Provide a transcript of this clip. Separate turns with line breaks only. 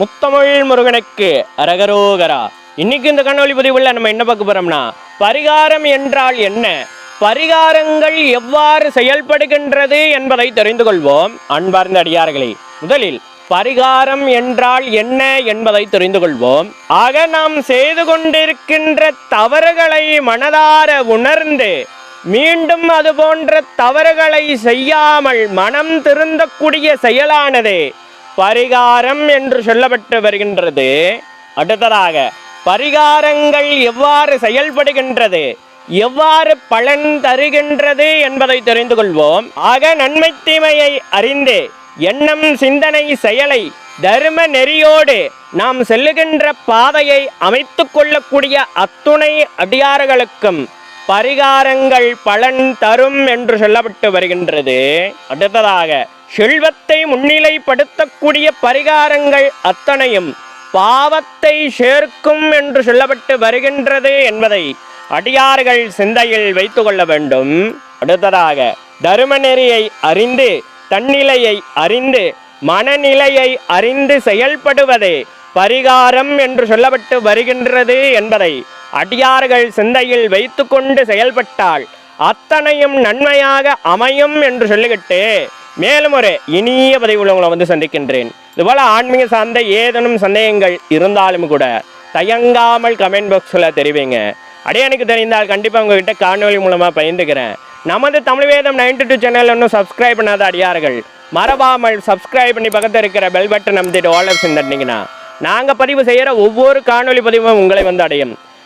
முத்தமிழ் முருகனுக்கு அரகரோகரா. இன்னைக்கு இந்த கண்ணொலி பதிவுல நம்ம என்ன பார்க்க போறோம்னா பரிகாரம் என்றால் என்ன? பரிகாரங்கள் எவ்வாறு செயல்படுகின்றது என்பதை தெரிந்து கொள்வோம் அன்பார்ந்த அடியார்களே. முதலில் பரிகாரம் என்றால் என்ன என்பதை தெரிந்து கொள்வோம். ஆக நாம் செய்து கொண்டிருக்கின்ற தவறுகளை மனதார உணர்ந்து மீண்டும் அது போன்ற தவறுகளை செய்யாமல் மனம் திருந்தக்கூடிய செயலானது பரிகாரம் என்று சொல்லப்பட்டு வருகின்றது. அடுத்ததாக பரிகாரங்கள் எவ்வாறு செயல்படுகின்றது? எவ்வாறு பலன் தருகின்றது என்பதை தெரிந்து கொள்வோம். ஆக நன்மை தீமையை அறிந்து எண்ணம் சிந்தனை செயலை தர்ம நெறியோடு நாம் செல்லுகின்ற பாதையை அமைத்து கொள்ளக்கூடிய அத்துணை அடியார்களுக்கும் பரிகாரங்கள் பலன் தரும் என்று சொல்லப்பட்டு வருகின்றது. அடுத்ததாக செல்வத்தை முன்னிலைப்படுத்தக்கூடிய பரிகாரங்கள் அத்தனையும் பாவத்தை சேர்க்கும் என்று சொல்லப்பட்டு வருகின்றது என்பதை அடியார்கள் சிந்தையில் வைத்து கொள்ள வேண்டும். அடுத்ததாக தருமநெறியை அறிந்து தன்னிலையை அறிந்து மனநிலையை அறிந்து செயல்படுவதே பரிகாரம் என்று சொல்லப்பட்டு வருகின்றது என்பதை அடியார்கள் சிந்தையில் வைத்துக்கொண்டு செயல்பட்டால் அத்தனையும் நன்மையாக அமையும் என்று சொல்லிக்கிட்டு மேலும் ஒரு இனிய பதிவுல உங்களை வந்து சந்திக்கின்றேன். இதுபோல ஆன்மீக சார்ந்த ஏதேனும் சந்தேகங்கள் இருந்தாலும் கூட தயங்காமல் கமெண்ட் பாக்ஸில் தெரிவிங்க. அடைய எனக்கு தெரிந்தால் கண்டிப்பாக உங்ககிட்ட காணொலி மூலமாக பயந்துக்கிறேன் நமது தமிழ் வேதம் நைன்டி டூ சேனல் இன்னும் சப்ஸ்கிரைப் பண்ணாத அடியார்கள் மறவாமல் சப்ஸ்கிரைப் பண்ணி பக்கத்தில் இருக்கிற பெல் பட்டன் அமைத்துட்டு ஆலர் செஞ்சிட்டிங்கன்னா நாங்கள் பதிவு செய்கிற ஒவ்வொரு காணொலி பதிவும் உங்களை வந்து அடையும்.